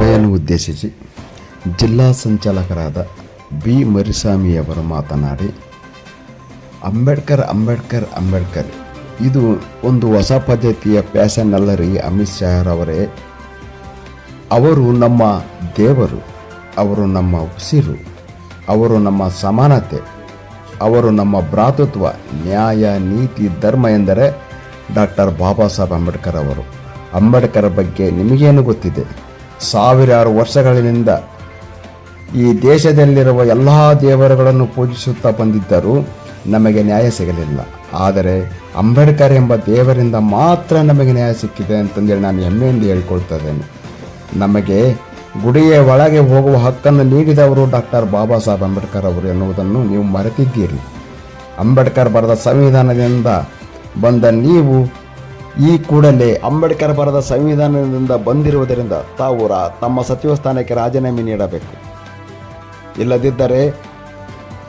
ಸಭೆಯನ್ನು ಉದ್ದೇಶಿಸಿ ಜಿಲ್ಲಾ ಸಂಚಾಲಕರಾದ ಬಿ ಮರಿಸ್ವಾಮಿಯವರು ಮಾತನಾಡಿ, ಅಂಬೇಡ್ಕರ್ ಅಂಬೇಡ್ಕರ್ ಅಂಬೇಡ್ಕರ್, ಇದು ಒಂದು ಹೊಸ ಪದ್ಧತಿಯ ಪ್ಯಾಷನ್ ಅಲ್ಲರಿ ಅಮಿತ್ ಶಾರವರೇ ಅವರು ನಮ್ಮ ದೇವರು, ಅವರು ನಮ್ಮ ಉಸಿರು, ಅವರು ನಮ್ಮ ಸಮಾನತೆ, ಅವರು ನಮ್ಮ ಭ್ರಾತೃತ್ವ, ನ್ಯಾಯ, ನೀತಿ, ಧರ್ಮ ಎಂದರೆ ಡಾಕ್ಟರ್ ಬಾಬಾ ಸಾಹೇಬ್ ಅಂಬೇಡ್ಕರ್ ಅವರು. ಅಂಬೇಡ್ಕರ್ ಬಗ್ಗೆ ನಿಮಗೇನು ಗೊತ್ತಿದೆ? ಸಾವಿರಾರು ವರ್ಷಗಳಿಂದ ಈ ದೇಶದಲ್ಲಿರುವ ಎಲ್ಲ ದೇವರುಗಳನ್ನು ಪೂಜಿಸುತ್ತಾ ಬಂದಿದ್ದರೂ ನಮಗೆ ನ್ಯಾಯ ಸಿಗಲಿಲ್ಲ. ಆದರೆ ಅಂಬೇಡ್ಕರ್ ಎಂಬ ದೇವರಿಂದ ಮಾತ್ರ ನಮಗೆ ನ್ಯಾಯ ಸಿಕ್ಕಿದೆ ಅಂತಂದೇಳಿ ನಾನು ಹೆಮ್ಮೆಯಿಂದ ಹೇಳ್ಕೊಳ್ತಾ ಇದ್ದೇನೆ ನಮಗೆ ಗುಡಿಯ ಒಳಗೆ ಹೋಗುವ ಹಕ್ಕನ್ನು ನೀಡಿದವರು ಡಾಕ್ಟರ್ ಬಾಬಾ ಸಾಹೇಬ್ ಅಂಬೇಡ್ಕರ್ ಅವರು ಎನ್ನುವುದನ್ನು ನೀವು ಮರೆತಿದ್ದೀರಿ. ಅಂಬೇಡ್ಕರ್ ಬರೆದ ಸಂವಿಧಾನದಿಂದ ಬಂದ ನೀವು ಈ ಕೂಡಲೇ ಅಂಬೇಡ್ಕರ್ ಬರದ ಸಂವಿಧಾನದಿಂದ ಬಂದಿರುವುದರಿಂದ ತಾವು ತಮ್ಮ ಸಚಿವ ಸ್ಥಾನಕ್ಕೆ ರಾಜೀನಾಮೆ ನೀಡಬೇಕು. ಇಲ್ಲದಿದ್ದರೆ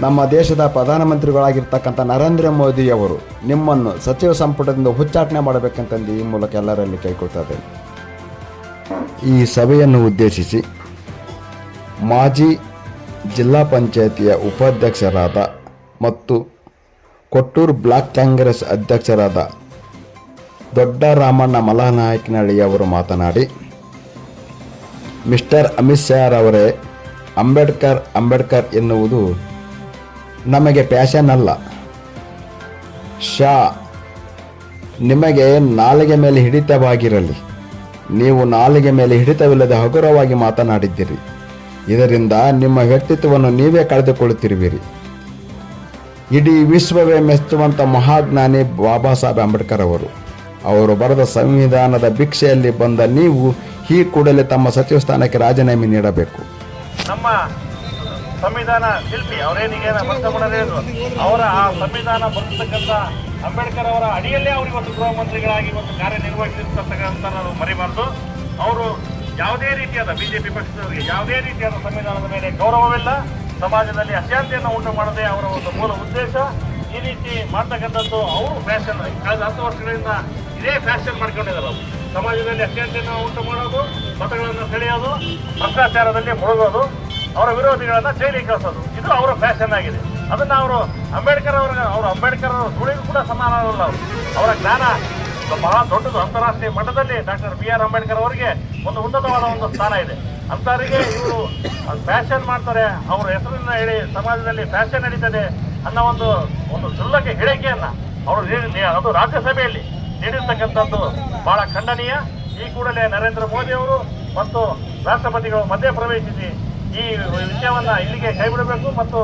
ನಮ್ಮ ದೇಶದ ಪ್ರಧಾನಮಂತ್ರಿಗಳಾಗಿರ್ತಕ್ಕಂಥ ನರೇಂದ್ರ ಮೋದಿಯವರು ನಿಮ್ಮನ್ನು ಸಚಿವ ಸಂಪುಟದಿಂದ ಹುಚ್ಚಾಟನೆ ಮಾಡಬೇಕಂತಂದು ಈ ಮೂಲಕ ಎಲ್ಲರಲ್ಲಿ ಕೈಕೊಳ್ತದೆ ಈ ಸಭೆಯನ್ನು ಉದ್ದೇಶಿಸಿ ಮಾಜಿ ಜಿಲ್ಲಾ ಪಂಚಾಯತಿಯ ಉಪಾಧ್ಯಕ್ಷರಾದ ಮತ್ತು ಕೊಟ್ಟೂರು ಬ್ಲಾಕ್ ಕಾಂಗ್ರೆಸ್ ಅಧ್ಯಕ್ಷರಾದ ದೊಡ್ಡ ರಾಮಣ್ಣ ಮಲನಾಯಕನಹಳ್ಳಿ ಅವರು ಮಾತನಾಡಿ, ಮಿಸ್ಟರ್ ಅಮಿತ್ ಶಾ ಅವರೇ ಅಂಬೇಡ್ಕರ್ ಅಂಬೇಡ್ಕರ್ ಎನ್ನುವುದು ನಮಗೆ ಪ್ಯಾಷನ್ ಅಲ್ಲ. ಶಾ, ನಿಮಗೆ ನಾಲಿಗೆ ಮೇಲೆ ಹಿಡಿತವಾಗಿರಲಿ. ನೀವು ನಾಲಿಗೆ ಮೇಲೆ ಹಿಡಿತವಿಲ್ಲದೆ ಹಗುರವಾಗಿ ಮಾತನಾಡಿದ್ದೀರಿ. ಇದರಿಂದ ನಿಮ್ಮ ವ್ಯಕ್ತಿತ್ವವನ್ನು ನೀವೇ ಕಳೆದುಕೊಳ್ಳುತ್ತಿರುವಿರಿ. ಇಡೀ ವಿಶ್ವವೇ ಮೆಚ್ಚುವಂಥ ಮಹಾಜ್ಞಾನಿ ಬಾಬಾ ಸಾಹೇಬ್ ಅಂಬೇಡ್ಕರ್ ಅವರು. ಅವರು ಬರೆದ ಸಂವಿಧಾನದ ಭಿಕ್ಷೆಯಲ್ಲಿ ಬಂದ ನೀವು ಈ ಕೂಡಲೇ ತಮ್ಮ ಸಚಿವ ಸ್ಥಾನಕ್ಕೆ ರಾಜೀನಾಮೆ ನೀಡಬೇಕು. ನಮ್ಮ ಸಂವಿಧಾನ ಶಿಲ್ಪಿ ಅವರೇನಿಗೆ ಅವರ ಆ ಸಂವಿಧಾನ ಬರ್ತಕ್ಕಂಥ ಅಂಬೇಡ್ಕರ್ ಅವರ ಅಡಿಯಲ್ಲೇ ಅವರು ಒಂದು ಗೃಹ ಮಂತ್ರಿಗಳಾಗಿ ಇವತ್ತು ಕಾರ್ಯನಿರ್ವಹಿಸಿರ್ತಕ್ಕಂಥ ನಾವು ಮರಿಬಾರ್ದು. ಅವರು ಯಾವುದೇ ರೀತಿಯಾದ ಬಿಜೆಪಿ ಪಕ್ಷದವರಿಗೆ ಯಾವುದೇ ರೀತಿಯಾದ ಸಂವಿಧಾನದ ಮೇಲೆ ಗೌರವವಿಲ್ಲ. ಸಮಾಜದಲ್ಲಿ ಅಶಾಂತಿಯನ್ನು ಉಂಟು ಮಾಡದೆ ಅವರ ಒಂದು ಮೂಲ ಉದ್ದೇಶ. ಈ ರೀತಿ ಮಾಡ್ತಕ್ಕಂಥದ್ದು ಅವರು ಫ್ಯಾಷನ್ ಕಳೆದ ಹತ್ತು ವರ್ಷಗಳಿಂದ ಇದೇ ಫ್ಯಾಷನ್ ಮಾಡ್ಕೊಂಡಿದ್ದಾರೆ ಅವರು. ಸಮಾಜದಲ್ಲಿ ಅಶಾಂತಿಯನ್ನು ಉಂಟು ಮಾಡೋದು, ಮತಗಳನ್ನು ಸೆಳೆಯೋದು, ಭ್ರಷ್ಟಾಚಾರದಲ್ಲಿ ಮುಳುಗೋದು, ಅವರ ವಿರೋಧಿಗಳನ್ನ ಜೈಲಿಗೆ ಕಳಿಸೋದು. ಇದು ಅವರ ಫ್ಯಾಷನ್ ಆಗಿದೆ. ಅದನ್ನ ಅವರು ಅಂಬೇಡ್ಕರ್ ಅವರ, ಅವರು ಅಂಬೇಡ್ಕರ್ ಅವರ ಸುಳಿಗೂ ಕೂಡ ಸಮಾನವಲ್ಲ ಅವರು. ಅವರ ಜ್ಞಾನ ಬಹಳ ದೊಡ್ಡದು. ಅಂತಾರಾಷ್ಟ್ರೀಯ ಮಟ್ಟದಲ್ಲಿ ಡಾಕ್ಟರ್ ಬಿ ಆರ್ ಅಂಬೇಡ್ಕರ್ ಅವರಿಗೆ ಒಂದು ಉನ್ನತವಾದ ಒಂದು ಸ್ಥಾನ ಇದೆ. ಅಂತವರಿಗೆ ಇವರು ಫ್ಯಾಷನ್ ಮಾಡ್ತಾರೆ. ಅವರ ಹೆಸರನ್ನ ಹೇಳಿ ಸಮಾಜದಲ್ಲಿ ಫ್ಯಾಷನ್ ನಡೀತದೆ ಅನ್ನೋ ಒಂದು ಒಂದು ಕ್ಷುಲ್ಲಕ ಹೇಳಿಕೆಯನ್ನ ಅವರು ಅದು ರಾಜ್ಯಸಭೆಯಲ್ಲಿ ನೀಡಿರ್ತಕ್ಕಂಥದ್ದು ಬಹಳ ಖಂಡನೀಯ. ಈ ಕೂಡಲೇ ನರೇಂದ್ರ ಮೋದಿ ಅವರು ಮತ್ತು ರಾಷ್ಟ್ರಪತಿಗಳು ಮಧ್ಯ ಪ್ರವೇಶಿಸಿ ಈ ವಿಷಯವನ್ನ ಇಲ್ಲಿಗೆ ಕೈಬಿಡಬೇಕು ಮತ್ತು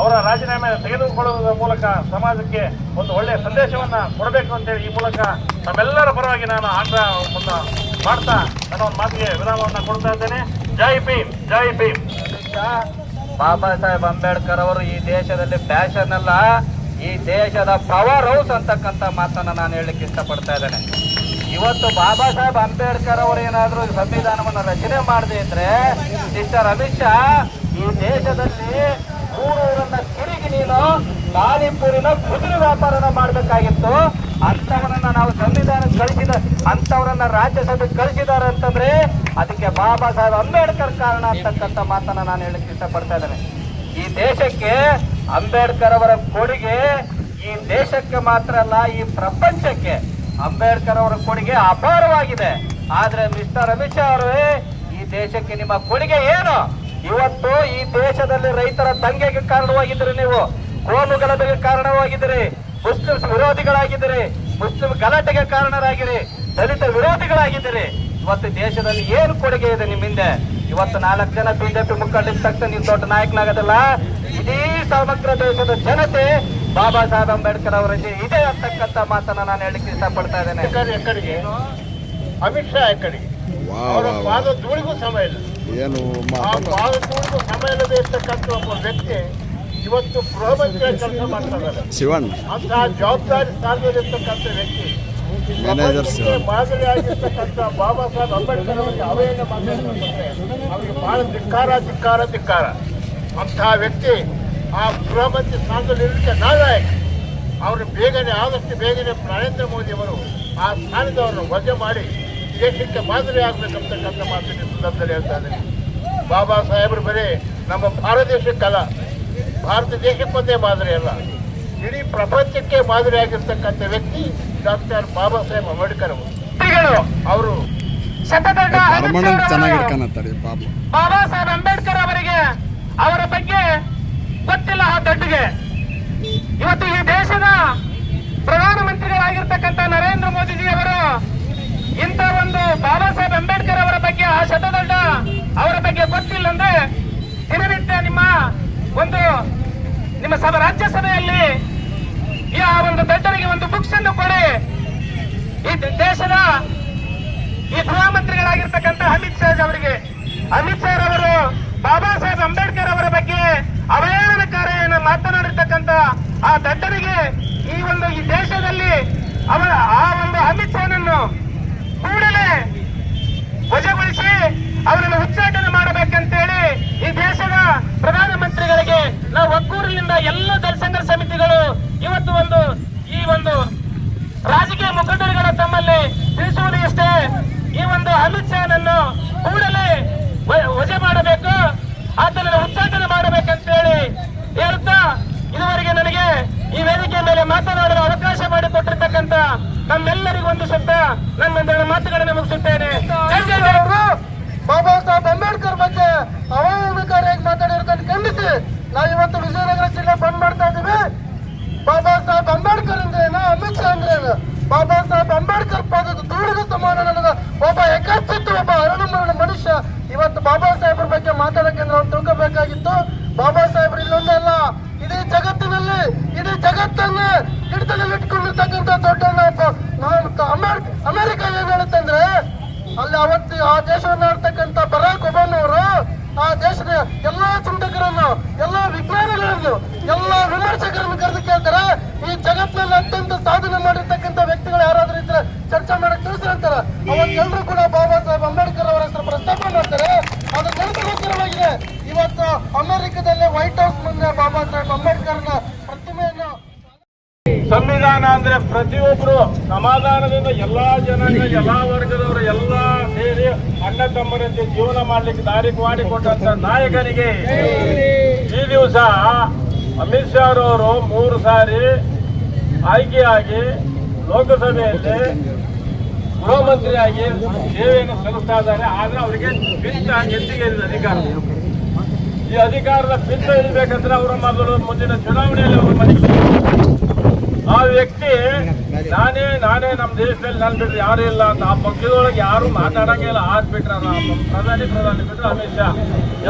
ಅವರ ರಾಜೀನಾಮೆ ತೆಗೆದುಕೊಳ್ಳುವುದರ ಮೂಲಕ ಸಮಾಜಕ್ಕೆ ಒಂದು ಒಳ್ಳೆಯ ಸಂದೇಶವನ್ನ ಕೊಡಬೇಕು ಅಂತೇಳಿ ಈ ಮೂಲಕ ನಮ್ಮೆಲ್ಲರ ಪರವಾಗಿ ನಾನು ಆಗ್ರಹವನ್ನು ಮಾಡ್ತಾ ನನ್ನ ಒಂದು ಮಾತಿಗೆ ವಿರಾಮವನ್ನು ಕೊಡ್ತಾ ಇದ್ದೇನೆ. ಜೈ ಭೀಮ್ ಜೈ ಭೀಮ್. ಬಾಬಾ ಸಾಹೇಬ್ ಅಂಬೇಡ್ಕರ್ ಅವರು ಈ ದೇಶದಲ್ಲಿ ಫ್ಯಾಷನ್ ಅಲ್ಲ. ಈ ದೇಶದ ಪವರ್ ಹೌಸ್ ಅಂತಕ್ಕಂಥ ಮಾತನ್ನ ನಾನು ಹೇಳಲಿಕ್ಕೆ ಇಷ್ಟಪಡ್ತಾ ಇದ್ದೇನೆ. ಇವತ್ತು ಬಾಬಾ ಸಾಹೇಬ್ ಅಂಬೇಡ್ಕರ್ ಅವರು ಏನಾದರೂ ಸಂವಿಧಾನವನ್ನು ರಚನೆ ಮಾಡದೇ ಇದ್ರೆ ಮಿಸ್ಟರ್ ಅಮಿತ್ ಶಾ, ಈ ದೇಶದಲ್ಲಿ ಮೂರೂರನ್ನ ತಿರುಗಿ ನೀನು ಪಾನಿಪುರಿನ ಕುದುರೆ ವ್ಯಾಪಾರನ ಮಾಡಬೇಕಾಗಿತ್ತು. ಅಂತವರನ್ನ ನಾವು ಸಂವಿಧಾನ ಕಳಿಸಿದ, ಅಂತವರನ್ನ ರಾಜ್ಯಸಭೆಗೆ ಕಳಿಸಿದ್ದಾರೆ ಅಂತಂದ್ರೆ ಅದಕ್ಕೆ ಬಾಬಾ ಸಾಹೇಬ್ ಅಂಬೇಡ್ಕರ್ ಕಾರಣ ಅಂತಕ್ಕಂಥ ಮಾತನ್ನ ನಾನು ಹೇಳಕ್ಕೆ ಇಷ್ಟಪಡ್ತಾ ಇದ್ದೇನೆ. ಈ ದೇಶಕ್ಕೆ ಅಂಬೇಡ್ಕರ್ ಅವರ ಕೊಡುಗೆ ಈ ದೇಶಕ್ಕೆ ಮಾತ್ರ ಅಲ್ಲ, ಈ ಪ್ರಪಂಚಕ್ಕೆ ಅಂಬೇಡ್ಕರ್ ಅವರ ಕೊಡುಗೆ ಅಪಾರವಾಗಿದೆ. ಆದ್ರೆ ಮಿಸ್ಟರ್ ಅಮಿತ್ ಶಾ ಅವರೇ, ಈ ದೇಶಕ್ಕೆ ನಿಮ್ಮ ಕೊಡುಗೆ ಏನು? ಇವತ್ತು ಈ ದೇಶದಲ್ಲಿ ರೈತರ ದಂಗೆಗೆ ಕಾರಣವಾಗಿದ್ದೀರಿ ನೀವು. ಕೋಮು ಗಲಭೆಗೆ ಕಾರಣವಾಗಿದ್ದೀರಿ. ಮುಸ್ಲಿಂ ವಿರೋಧಿಗಳಾಗಿದ್ದೀರಿ. ಮುಸ್ಲಿಂ ಗಲಾಟೆಗೆ ಕಾರಣರಾಗಿರಿ. ದಲಿತ ವಿರೋಧಿಗಳಾಗಿದ್ದೀರಿ. ಇವತ್ತು ದೇಶದಲ್ಲಿ ಏನು ಕೊಡುಗೆ ಇದೆ ನಿಮ್ಮ ಹಿಂದೆ ಇವತ್ತು ನಾಲ್ಕು ಜನ ಬಿಜೆಪಿ ಮುಖಂಡಿದ ತಕ್ಷಣ ನೀವು ದೊಡ್ಡ ನಾಯಕನಾಗೋದಿಲ್ಲ? ಇಡೀ ಸಮಗ್ರ ದೇಶದ ಜನತೆ ಬಾಬಾ ಸಾಹೇಬ್ ಅಂಬೇಡ್ಕರ್ ಅವರ ಇದೆ ಅಂತಕ್ಕಂಥ ಮಾತನ್ನ ನಾನು ಹೇಳಲಿಕ್ಕೆ ಇಷ್ಟಪಡ್ತಾ ಇದ್ದೇನೆ. ಎಕಡೆಗೆ ಅಮಿತ್ ಶಾ ಎಕಡೆಗೆ ಅವರ ಪಾದ ಧೂಳಿಗೂ ಸಮಯ ಇಲ್ಲ. ಏನು ಆ ಪಾದ ಧೂಳಿಗೂ ಸಮಯ ಇಲ್ಲದೆ ಇರ್ತಕ್ಕಂಥ ಒಬ್ಬ ವ್ಯಕ್ತಿ ಇವತ್ತು ಗೃಹ ಮಂತ್ರಿ ಕೆಲಸ ಮಾಡ್ತಾ ಇದ್ದಾರೆ ಶಿವಣ್ಣ. ಅಂತಹ ಜವಾಬ್ದಾರಿ ಸ್ಥಾನದಲ್ಲಿರ್ತಕ್ಕಂಥ ವ್ಯಕ್ತಿ ಮಾದರಿಯಾಗಿರ್ತಕ್ಕಂಥ ಬಾಬಾ ಸಾಹೇಬ್ ಅಂಬೇಡ್ಕರ್ ಅವರಿಗೆ ಅವಹೇಳನ ಮಾತಾಡ್ತಾರೆ ಅವರಿಗೆ ಬಹಳ ಧಿಕ್ಕಾರ ಧಿಕ್ಕಾರ ಧಿಕ್ಕಾರ. ಅಂತಹ ವ್ಯಕ್ತಿ ಆ ಗೃಹ ಮಂತ್ರಿ ಸ್ಥಾನದಲ್ಲಿ ಇರಲಿಕ್ಕೆ ನಾಲಾಯಕ ಅವರು ಬೇಗನೆ ಆದಷ್ಟು ಬೇಗನೆ ನರೇಂದ್ರ ಮೋದಿ ಅವರು ಆ ಸ್ಥಾನದವರನ್ನು ವಜೆ ಮಾಡಿ ದೇಶಕ್ಕೆ ಮಾದರಿ ಆಗಬೇಕಂತಕ್ಕಂಥ ಮಾತಿನ ಸಂದರ್ಭದಲ್ಲಿ ಹೇಳ್ತಾ ಇದ್ದೀನಿ. ಬಾಬಾ ಸಾಹೇಬರು ಬರೀ ನಮ್ಮ ಭಾರತ ದೇಶಕ್ಕಲ್ಲ ಭಾರತ ದೇಶಕ್ಕೊಂದೇ ಮಾದರಿ ಅಲ್ಲ. ಇಡೀ ಪ್ರಪಂಚಕ್ಕೆ ಮಾದರಿ ಆಗಿರ್ತಕ್ಕಂಥ ವ್ಯಕ್ತಿ ಡಾಕ್ಟರ್ ಬಾಬಾ ಸಾಹೇಬ್ ಅಂಬೇಡ್ಕರ್ ಅವರು. ಅವರು ಸತತ ಬಾಬಾ ಸಾಹೇಬ್ ಅಂಬೇಡ್ಕರ್ ಅವರಿಗೆ ಅವರ ಬಗ್ಗೆ ಗೊತ್ತಿಲ್ಲ ಆ ದೊಡ್ಡಗೆ ಇವತ್ತು ಈ ದೇಶದ ಪ್ರಧಾನಮಂತ್ರಿಗಳಾಗಿರ್ತಕ್ಕಂಥ ನರೇಂದ್ರ ಮೋದಿಜಿ ಅವರು ಇಂಥ ಒಂದು ಬಾಬಾ ಸಾಹೇಬ್ ಅಂಬೇಡ್ಕರ್ ಅವರ ಬಗ್ಗೆ ಆ ಶತದೊಡ್ಡ ಅವರ ಬಗ್ಗೆ ಗೊತ್ತಿಲ್ಲ ಅಂದ್ರೆ ದಿನನಿತ್ಯ ನಿಮ್ಮ ಒಂದು ನಿಮ್ಮ ಸಭ ರಾಜ್ಯಸಭೆಯಲ್ಲಿ ಈ ಆ ಒಂದು ದಡ್ಡರಿಗೆ ಒಂದು ಬುಕ್ಸ್ ಅನ್ನು ಕೊಡಿ. ಈ ದೇಶದ ಈ ಗೃಹ ಮಂತ್ರಿಗಳಾಗಿರ್ತಕ್ಕಂಥ ಅಮಿತ್ ಶಾ ಅವರಿಗೆ. ಅಮಿತ್ ಶಾ ಅವರು ಬಾಬಾ ಸಾಹೇಬ್ ಅಂಬೇಡ್ಕರ್ ಅವರ ಬಗ್ಗೆ ಅವಹೇಳನಕಾರಿಯನ್ನು ಮಾತನಾಡಿರ್ತಕ್ಕಂತ ಆ ದಡ್ಡರಿಗೆ ಈ ಒಂದು ಈ ದೇಶದಲ್ಲಿ ಅವರ ಆ ಒಂದು ಅಮಿತ್ ಶಾನನ್ನು ಕೂಡಲೇ ವಜಗೊಳಿಸಿ ಅವರನ್ನು ಉಚ್ಚಾಟನೆ ಮಾಡಬೇಕಂತೇಳಿ ಈ ದೇಶದ ಪ್ರಧಾನಮಂತ್ರಿಗಳಿಗೆ ನಾವು ಒಕ್ಕೂರಿನಿಂದ ಎಲ್ಲ ದಲಸಂಘ ಸಮಿತಿಗಳು ಇವತ್ತು ಒಂದು ಈ ಒಂದು ರಾಜಕೀಯ ಮುಖಂಡರುಗಳ ತಮ್ಮಲ್ಲಿ ತಿಳಿಸುವುದು ಇಷ್ಟೇ ಈ ಒಂದು ಅಮಿತ್ ಶಾನನ್ನು ಕೂಡಲೇ ವಜೆ ಮಾಡಬೇಕು. ಆತನನ್ನು ಉಚ್ಚಾಟನೆ ಮಾಡಬೇಕಂತೇಳಿ ಹೇಳುತ್ತಾ ಇದುವರೆಗೆ ನನಗೆ ಈ ವೇದಿಕೆ ಮೇಲೆ ಮಾತನಾಡಲು ಅವಕಾಶ ಮಾಡಿಕೊಟ್ಟಿರ್ತಕ್ಕಂಥ ತಮ್ಮೆಲ್ಲರಿಗೂ ಒಂದು ಶಬ್ದ ನನ್ನೊಂದೆರಡು ಮಾತುಗಳನ್ನು ಮುಗಿಸುತ್ತೇನೆ. ಬಾಬಾ ಸಾಹೇಬ್ ಅಂಬೇಡ್ಕರ್ ಬಗ್ಗೆ ಅವಹೇಳನಕಾರಿಯಾಗಿ ಮಾತಾಡಿರೋದನ್ನು ಖಂಡಿಸಿ. ನಾವು ಇವತ್ತು ವಿಜಯನಗರ ಜಿಲ್ಲೆ ಬಂದ್ ಮಾಡ್ತಾ ಇದ್ದೀವಿ ಬಾಬಾ ಸಾಹೇಬ್ ಅಂಬೇಡ್ಕರ್ ಅಂದ್ರೇನು ಅಮಿತ್ ಶಾ ಅಂದ್ರೇನು ಬಾಬಾ ಸಾಹೇಬ್ ಅಂಬೇಡ್ಕರ್ ಪಾದದ ಧೂಳಿಗೆ ಸಮಾನ ಒಬ್ಬ ಏಕಾಚಿತ್ತು ಒಬ್ಬ ಅರಣ್ಯ ಮನುಷ್ಯ. ಇವತ್ತು ಬಾಬಾ ಸಾಹೇಬ್ರ ಬಗ್ಗೆ ಮಾತಾಡಕ್ಕೆ ನಾವು ತಿಳ್ಕೋಬೇಕಾಗಿತ್ತು. ಬಾಬಾ ಸಾಹೇಬ್ರ ಇಲ್ಲೊಂದಲ್ಲ ಇಡೀ ಜಗತ್ತಿನಲ್ಲಿ, ಇಡೀ ಜಗತ್ತನ್ನೇ ಹಿಡಿತದಲ್ಲಿ ಇಟ್ಕೊಂಡಿರ್ತಕ್ಕಂಥ ದೊಡ್ಡ ಅಮೇರಿಕ ಅಮೆರಿಕ ಏನ್ ಹೇಳುತ್ತಂದ್ರೆ ಅಲ್ಲಿ ಅವತ್ತು ಆ ದೇಶವನ್ನು ಆಡ್ತಕ್ಕಂಥ ಬರಾಕ್ ಒಬಾಮವರು ಆ ದೇಶದ ಎಲ್ಲಾ ಚಿಂತಕರನ್ನು, ಎಲ್ಲಾ ವಿಜ್ಞಾನಿಗಳನ್ನು, ಎಲ್ಲಾ ವಿಮರ್ಶಕರನ್ನು ಕರೆದು ಕೇಳ್ತಾರೆ. ಈ ಜಗತ್ತಿನಲ್ಲಿ ಅತ್ಯಂತ ಸಾಧನೆ ಮಾಡಿರ್ತಕ್ಕಂಥ ವ್ಯಕ್ತಿಗಳು ಯಾರಾದ್ರೂ ಇದ್ರೆ ಚರ್ಚೆ ಮಾಡಕ್ ತಿಳಿಸಿರ್ತಾರೆ ಅವತ್ತೆಲ್ಲರೂ ಕೂಡ ಬಾಬಾ ಸಾಹೇಬ್ ಅಂಬೇಡ್ಕರ್ ಅವರ ಹೆಸರು ಪ್ರಸ್ತಾಪ ಮಾಡ್ತಾರೆ ಅದು ನೆನಪಿಗೋಸ್ಕರವಾಗಿದೆ ಇವತ್ತು ಅಮೆರಿಕದಲ್ಲಿ ವೈಟ್ ಹೌಸ್ ಮುಂದೆ ಬಾಬಾ ಸಾಹೇಬ್ ಅಂಬೇಡ್ಕರ್ನ ಪ್ರತಿಮೆಯನ್ನು ಸಂವಿಧಾನ ಅಂದ್ರೆ ಪ್ರತಿಯೊಬ್ಬರು ಸಮಾಧಾನದಿಂದ ಎಲ್ಲಾ ಜನಾಂಗ, ಎಲ್ಲಾ ವರ್ಗದವರು ಎಲ್ಲಾ ಸೇರಿ ಅಣ್ಣ ತಮ್ಮರಂತೆ ಜೀವನ ಮಾಡ್ಲಿಕ್ಕೆ ದಾರಿ ಮಾಡಿಕೊಟ್ಟಂತ ನಾಯಕನಿಗೆ ಈ ದಿವಸ ಅಮಿತ್ ಶಾ ಅವರು ಮೂರು ಸಾರಿ ಆಯ್ಕೆಯಾಗಿ ಲೋಕಸಭೆಯಲ್ಲಿ ಗೃಹ ಮಂತ್ರಿಯಾಗಿ ಸೇವೆಯನ್ನು ಸಲ್ಲಿಸ್ತಾ ಇದ್ದಾರೆ. ಆದ್ರೆ ಅವರಿಗೆ ಬಿಟ್ಟ ಎತ್ತಿಗೆ ಅಧಿಕಾರ. ಈ ಅಧಿಕಾರದ ಪಿತ್ತ ಇರಬೇಕಂದ್ರೆ ಅವರ ಮೊದಲು ಮುಂದಿನ ಚುನಾವಣೆಯಲ್ಲಿ ಅವರು ಮನೆಗೆ ಆ ವ್ಯಕ್ತಿ ನಾನೇ ನಾನೇ ನಮ್ಮ ದೇಶದಲ್ಲಿ ನಾನು ಬಿಟ್ಟರೆ ಯಾರು ಇಲ್ಲ ಅಂತ ಆ ಪಕ್ಷದೊಳಗೆ ಯಾರು ಮಾತಾಡಂಗೆ ಇಲ್ಲ. ಆದ್ ಬಿಟ್ರೆ ನಮ್ಮ ಪ್ರಧಾನಿ ಪ್ರಧಾನಿ ಬಿಟ್ಟರೆ ಅಮಿತ್ ಶಾ.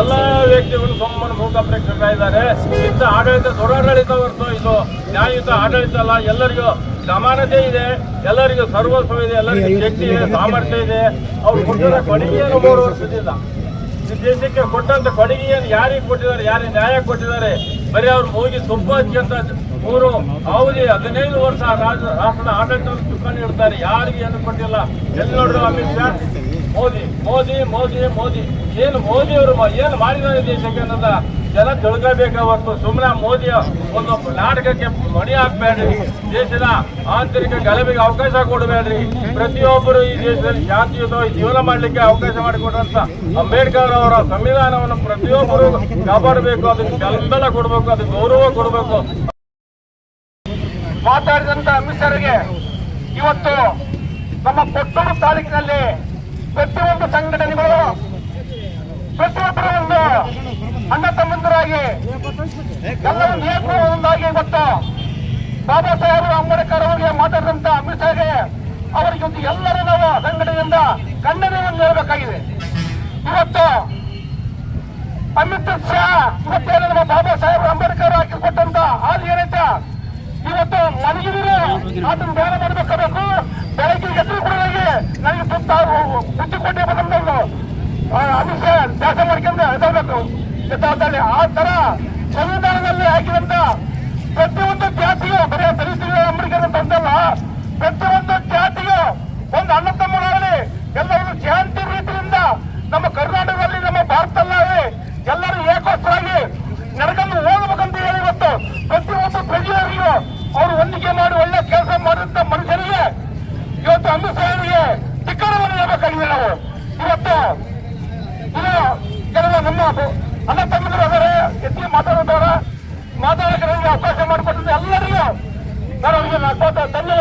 ಎಲ್ಲ ವ್ಯಕ್ತಿಗಳು ಸುಮ್ಮನೆ ಮೂಕ ಪ್ರೇಕ್ಷಕ ಇದ್ದಾರೆ. ಇಂಥ ಆಡಳಿತ ದುರಾಡಳಿತ ಹೊರತು ಇದು ನ್ಯಾಯಯುತ ಆಡಳಿತ ಅಲ್ಲ. ಎಲ್ಲರಿಗೂ ಸಮಾನತೆ ಇದೆ. ಎಲ್ಲರಿಗೂ ಸರ್ವಸ್ವ ಇದೆ. ಎಲ್ಲರಿಗೂ ಶಕ್ತಿ ಇದೆ. ಸಾಮರ್ಥ್ಯ ಇದೆ. ಅವ್ರು ಕೊಟ್ಟಿರೋ ಕೊಡುಗೆಯನ್ನು ವರ್ಷದಿಂದ. ದೇಶಕ್ಕೆ ಕೊಟ್ಟಂತ ಕೊಡುಗೆಯನ್ನು ಯಾರಿಗೆ ಕೊಟ್ಟಿದ್ದಾರೆ, ಯಾರಿಗೆ ನ್ಯಾಯ ಕೊಟ್ಟಿದ್ದಾರೆ? ಬರೀ ಅವ್ರು ಸೊಪ್ಪು ಅಂತ ಮೂರು ಅವಧಿ ಹದಿನೈದು ವರ್ಷ ರಾಜ ರಾಷ್ಟ್ರದ ಆಡಳಿತವನ್ನು ಚುಕ್ಕಾಣಿ ಇಡ್ತಾರೆ ಯಾರಿಗೆ ಏನು ಕೊಟ್ಟಿಲ್ಲ? ಎಲ್ಲಿ ನೋಡಿದ್ರು ಅಮಿತ್ ಶಾ? ಮೋದಿ ಮೋದಿ ಮೋದಿ ಮೋದಿ. ಏನು ಮೋದಿ ಅವರು ಏನು ಮಾಡಿದ್ದಾರೆ ದೇಶಕ್ಕೆ ಅನ್ನೋದ ಜನ ತಿಳ್ಕೋಬೇಕಾವತ್ತು ಸುಮ್ಮನೆ ಮೋದಿ ಒಂದು ನಾಟಕಕ್ಕೆ ಮಣಿ ಹಾಕ್ಬೇಡ್ರಿ. ದೇಶದ ಆಂತರಿಕ ಗಲಭೆಗೆ ಅವಕಾಶ ಕೊಡಬೇಡ್ರಿ. ಪ್ರತಿಯೊಬ್ಬರು ಈ ದೇಶದಲ್ಲಿ ಶಾಂತಿಯುತವಾಗಿ ಜೀವನ ಮಾಡಲಿಕ್ಕೆ ಅವಕಾಶ ಮಾಡಿಕೊಟ್ಟಂತ ಅಂಬೇಡ್ಕರ್ ಅವರ ಸಂವಿಧಾನವನ್ನು ಪ್ರತಿಯೊಬ್ಬರು ಕಾಪಾಡಬೇಕು. ಅದಕ್ಕೆ ಬೆಂಬಲ ಕೊಡಬೇಕು ಅದಕ್ಕೆ ಗೌರವ ಕೊಡಬೇಕು. ಮಾತಾಡಿದಂತ ಅಮಿತ್ ಇವತ್ತು ನಮ್ಮ ಕೊಟ್ಟೂರು ತಾಲೂಕಿನಲ್ಲಿ ಪ್ರತಿಯೊಂದು ಸಂಘಟನೆಗಳು ಪ್ರತಿಯೊಬ್ಬರ ಒಂದು ಅಣ್ಣ ತಮ್ಮಂದರಾಗಿ ಎಲ್ಲರೂ ಏಕ ಒಂದಾಗಿ ಬಾಬಾ ಸಾಹೇಬ್ ಅಂಬೇಡ್ಕರ್ ಅವರಿಗೆ ಮಾತಾಡಿದಂತ ಅಮಿತ್ ಶಾಗೆ ಅವರಿಗೆ ಒಂದು ಎಲ್ಲರೂ ನಾವು ಸಂಘಟನೆಯಿಂದ ಖಂಡನೆಯನ್ನು ಹೇಳಬೇಕಾಗಿದೆ ಇವತ್ತು ಅಮಿತ್ ಶಾ, ಇವತ್ತೇನು ನಮ್ಮ ಬಾಬಾ ಸಾಹೇಬ್ ಅಂಬೇಡ್ಕರ್ ಹಾಕಿಕೊಟ್ಟಂತ ಹಾಲು ಏನೈತೆ? ಇವತ್ತು ಮಲಗಿದ್ರು ಅದನ್ನ ಧ್ಯಾನ ಮಾಡಬೇಕಾಗಬೇಕು ಬೆಳಗ್ಗೆ ಎದುರು ಕೊಡೋದಾಗಿ ನನಗೆ ಸುತ್ತ ಬುದ್ಧಿ ಕೊಟ್ಟೆ ಬಂದವರು ಅಮಿಷ ದಾಸ ಮಾಡ್ಕೊಂಡು ಎದಬೇಕು ಎದ್ದಾದಲ್ಲಿ ಆ ತರ ಸಂವಿಧಾನದಲ್ಲಿ ಹಾಕಿದಂತ ಪ್ರತಿಯೊಂದು ಜಾತಿಯು ಬರೀ ದಲಿತರು ಅಂಬೇಡ್ಕರ್ ಅಂತ ಅಂತಲ್ಲ ಪ್ರತಿಯೊಂದು ಜಾತಿಯು ಒಂದು ಅಣ್ಣ ತಮ್ಮನಾಗಲಿ ಎಲ್ಲರೂ ಶಾಂತಿ ರೀತಿಯಿಂದ ನಮ್ಮ ಕರ್ನಾಟಕದಲ್ಲಿ